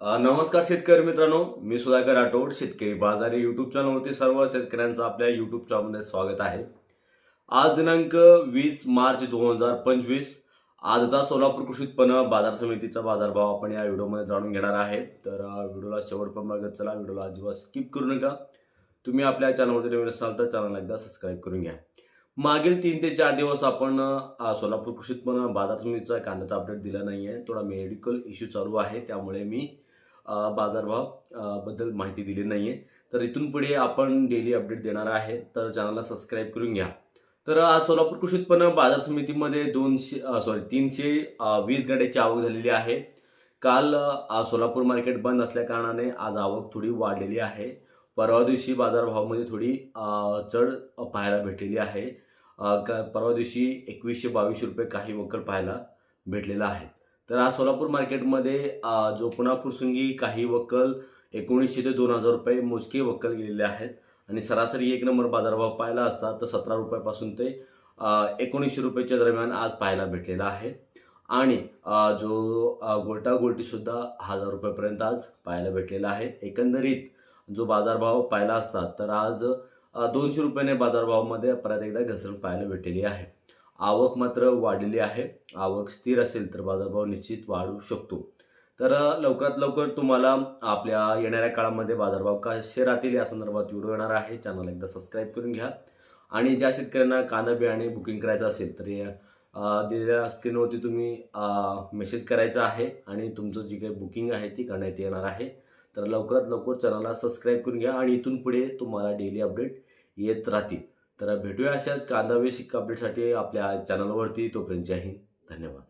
नमस्कार शेतकरी मित्रांनो मी सुधाकर राठोड शेतकरी बाजार यूट्यूब चॅनलवरती सर्व शेतकऱ्यांचं आपल्या यूट्यूब चॅनलमध्ये स्वागत आहे. आज दिनांक वीस मार्च दोन हजार पंचवीस आजचा सोलापूर कृषी उत्पन्न बाजार समितीचा बाजारभाव आपण या व्हिडिओमध्ये जाणून घेणार आहे. तर व्हिडिओला शेवटपर्यंत चला व्हिडिओला अजिबात स्किप करू नका. तुम्ही आपल्या चॅनलवरती नवीन असाल तर चॅनलला एकदा सबस्क्राईब करून घ्या. मागील तीन ते चार दिवस आपण सोलापूर कृषी उत्पन्न बाजार समितीचा कांद्याचा अपडेट दिला नाही आहे थोडा मेडिकल इश्यू चालू आहे त्यामुळे मी बाजारभावबद्दल माहिती दिली नाही आहे तर इथून पुढे आपण डेली अपडेट देणार आहे. तर चॅनलला सबस्क्राईब करून घ्या. तर आज सोलापूर कृषी उत्पन्न बाजार समितीमध्ये दोनशे सॉरी तीनशे वीस गाड्याची आवक झालेली आहे. काल सोलापूर मार्केट बंद असल्या कारणाने आज आवक थोडी वाढलेली आहे. परवा दिवशी बाजारभावामध्ये थोडी चढ पाहायला भेटलेली आहे. का परवा दिवशी एकवीसशे बावीसशे रुपये काही वक्कल पाहायला भेटलेला आहे. तर आज सोलापूर मार्केटमध्ये जो पुन्हा फुरसुंगी काही वक्कल एकोणीसशे ते दोन हजार रुपये मोजके वक्कल गेलेले आहेत. आणि सरासरी एक नंबर बाजारभाव पाहिला असता तर सतरा रुपयापासून ते एकोणीसशे रुपयाच्या दरम्यान आज पाहायला भेटलेला आहे. आणि जो गोल्टा गोल्टीसुद्धा हजार रुपयापर्यंत आज पाहायला भेटलेला आहे. एकंदरीत जो बाजारभाव पाहिला असता तर आज दोनशे रुपयाने बाजारभावामध्ये परत एकदा घसरण पाहायला भेटलेली आहे. आवक मात्र वाढलेली आहे. आवक स्थिर असेल तर बाजारभाव निश्चित वाढू शकतो. तर लवकरात लवकर तुम्हाला आपल्या येणाऱ्या काळामध्ये बाजारभाव कसे राहतील या संदर्भात व्हिडिओ येणार आहे. चॅनल एकदा सबस्क्राईब करून घ्या. आणि ज्या शेतकऱ्यांना कांदा बियाणे बुकिंग करायचं असेल तर दिलेल्या स्क्रीनवरती तुम्ही मेसेज करायचा आहे आणि तुमचं जी काही बुकिंग आहे ती करण्यात येणार आहे. तर लवकरात लवकर चॅनलला सबस्क्राईब करून घ्या आणि इथून पुढे तुम्हाला डेली अपडेट येत राहतील. तर भेटूया अशाच कांदा बेसिक अपडेटसाठी आपल्या चॅनलवरती तोपर्यंत जय हिंद. धन्यवाद.